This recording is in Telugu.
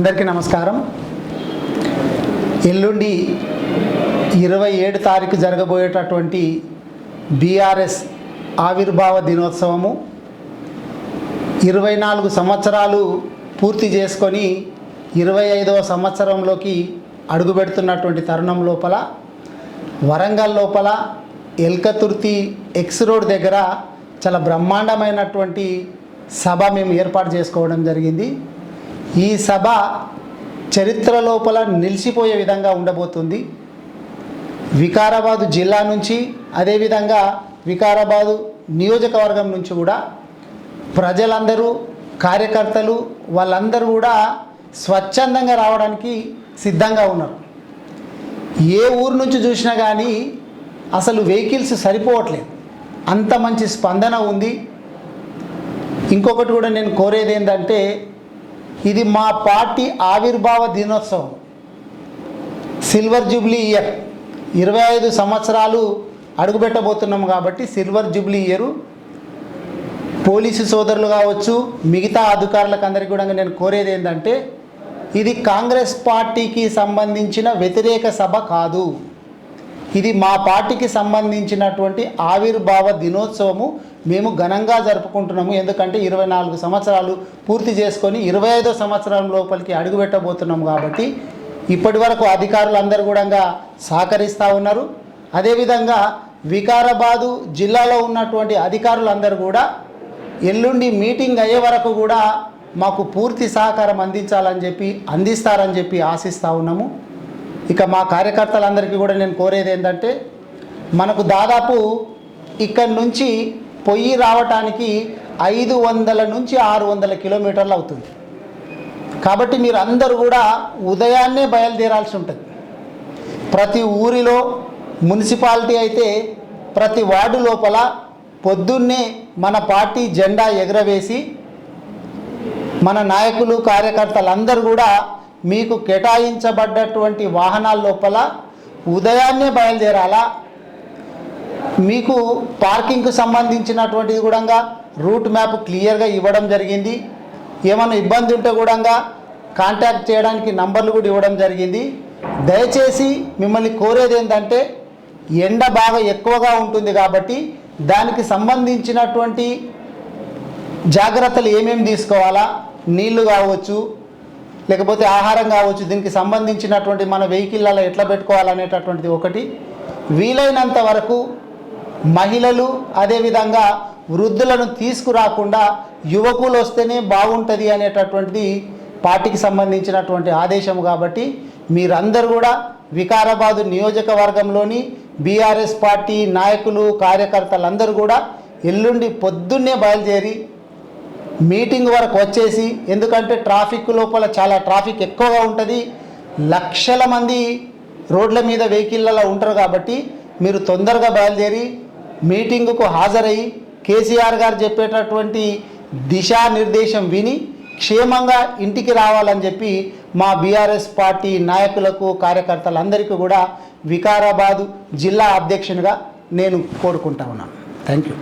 అందరికీ నమస్కారం. ఎల్లుండి ఇరవై ఏడు తారీఖు జరగబోయేటటువంటి బీఆర్ఎస్ ఆవిర్భావ దినోత్సవము ఇరవై నాలుగు సంవత్సరాలు పూర్తి చేసుకొని ఇరవై ఐదవ సంవత్సరంలోకి అడుగుపెడుతున్నటువంటి తరుణం లోపల వరంగల్ లోపల ఎల్కతుర్తి ఎక్స్ రోడ్ దగ్గర చాలా బ్రహ్మాండమైనటువంటి సభ మేము ఏర్పాటు చేసుకోవడం జరిగింది. ఈ సభ చరిత్ర లోపల నిలిచిపోయే విధంగా ఉండబోతుంది. వికారాబాదు జిల్లా నుంచి అదేవిధంగా వికారాబాదు నియోజకవర్గం నుంచి కూడా ప్రజలందరూ కార్యకర్తలు వాళ్ళందరూ కూడా స్వచ్ఛందంగా రావడానికి సిద్ధంగా ఉన్నారు. ఏ ఊరు నుంచి చూసినా కానీ అసలు వెహికల్స్ సరిపోవట్లేదు. అంత మంచి స్పందన ఉంది. ఇంకొకటి కూడా నేను కోరేది ఏంటంటే ఇది మా పార్టీ ఆవిర్భావ దినోత్సవం. Silver jubilee year. ఇరవై ఐదు సంవత్సరాలు అడుగుపెట్టబోతున్నాం కాబట్టి సిల్వర్ జూబ్లీ ఇయరు. పోలీసు సోదరులు కావచ్చు మిగతా అధికారులకు అందరికీ కూడా నేను కోరేది ఏంటంటే ఇది కాంగ్రెస్ పార్టీకి సంబంధించిన వ్యతిరేక సభ కాదు. ఇది మా పార్టీకి సంబంధించినటువంటి ఆవిర్భావ దినోత్సవము మేము ఘనంగా జరుపుకుంటున్నాము. ఎందుకంటే ఇరవై నాలుగు సంవత్సరాలు పూర్తి చేసుకొని ఇరవై ఐదో సంవత్సరం లోపలికి అడుగుపెట్టబోతున్నాము కాబట్టి ఇప్పటి వరకు అధికారులందరూ కూడా సహకరిస్తూ ఉన్నారు. అదేవిధంగా వికారాబాదు జిల్లాలో ఉన్నటువంటి అధికారులందరూ కూడా ఎల్లుండి మీటింగ్ అయ్యే వరకు కూడా మాకు పూర్తి సహకారం అందించాలని చెప్పి అందిస్తారని చెప్పి ఆశిస్తూ ఉన్నాము. ఇక మా కార్యకర్తలందరికీ కూడా నేను కోరేది ఏంటంటే మనకు దాదాపు ఇక్కడి నుంచి పొయ్యి రావటానికి ఐదు వందల నుంచి ఆరు వందల కిలోమీటర్లు అవుతుంది. కాబట్టి మీరు అందరూ కూడా ఉదయాన్నే బయలుదేరాల్సి ఉంటుంది. ప్రతి ఊరిలో మున్సిపాలిటీ అయితే ప్రతి వార్డు లోపల పొద్దున్నే మన పార్టీ జెండా ఎగరవేసి మన నాయకులు కార్యకర్తలందరూ కూడా మీకు కేటాయించబడ్డటువంటి వాహనాల లోపల ఉదయాన్నే బయలుదేరాలా? మీకు పార్కింగ్కు సంబంధించినటువంటిది కూడా రూట్ మ్యాప్ క్లియర్గా ఇవ్వడం జరిగింది. ఏమైనా ఇబ్బంది ఉంటే కూడా కాంటాక్ట్ చేయడానికి నంబర్లు కూడా ఇవ్వడం జరిగింది. దయచేసి మిమ్మల్ని కోరేది ఏంటంటే ఎండ బాగా ఎక్కువగా ఉంటుంది కాబట్టి దానికి సంబంధించినటువంటి జాగ్రత్తలు ఏమేమి తీసుకోవాలా? నీళ్ళు కావచ్చు లేకపోతే ఆహారం కావచ్చు దీనికి సంబంధించినటువంటి మన వెహికల్లలో ఎట్లా పెట్టుకోవాలనేటటువంటిది ఒకటి. వీలైనంత వరకు మహిళలు అదేవిధంగా వృద్ధులను తీసుకురాకుండా యువకులు వస్తేనే బాగుంటుంది అనేటటువంటిది పార్టీకి సంబంధించినటువంటి ఆదేశం కాబట్టి మీరందరూ కూడా వికారాబాదు నియోజకవర్గంలోని బీఆర్ఎస్ పార్టీ నాయకులు కార్యకర్తలందరూ కూడా ఎల్లుండి పొద్దున్నే బయలుదేరి మీటింగ్ వరకు వచ్చేసి ఎందుకంటే ట్రాఫిక్ లోపల చాలా ట్రాఫిక్ ఎక్కువగా ఉంటుంది. లక్షల మంది రోడ్ల మీద వెహికల్లలో ఉంటారు కాబట్టి మీరు తొందరగా బయలుదేరి మీటింగుకు హాజరయ్యి కేసీఆర్ గారు చెప్పేటటువంటి దిశానిర్దేశం విని క్షేమంగా ఇంటికి రావాలని చెప్పి మా బీఆర్ఎస్ పార్టీ నాయకులకు కార్యకర్తలందరికీ కూడా వికారాబాదు జిల్లా అధ్యక్షునిగా నేను కోరుకుంటా ఉన్నాను. Thank you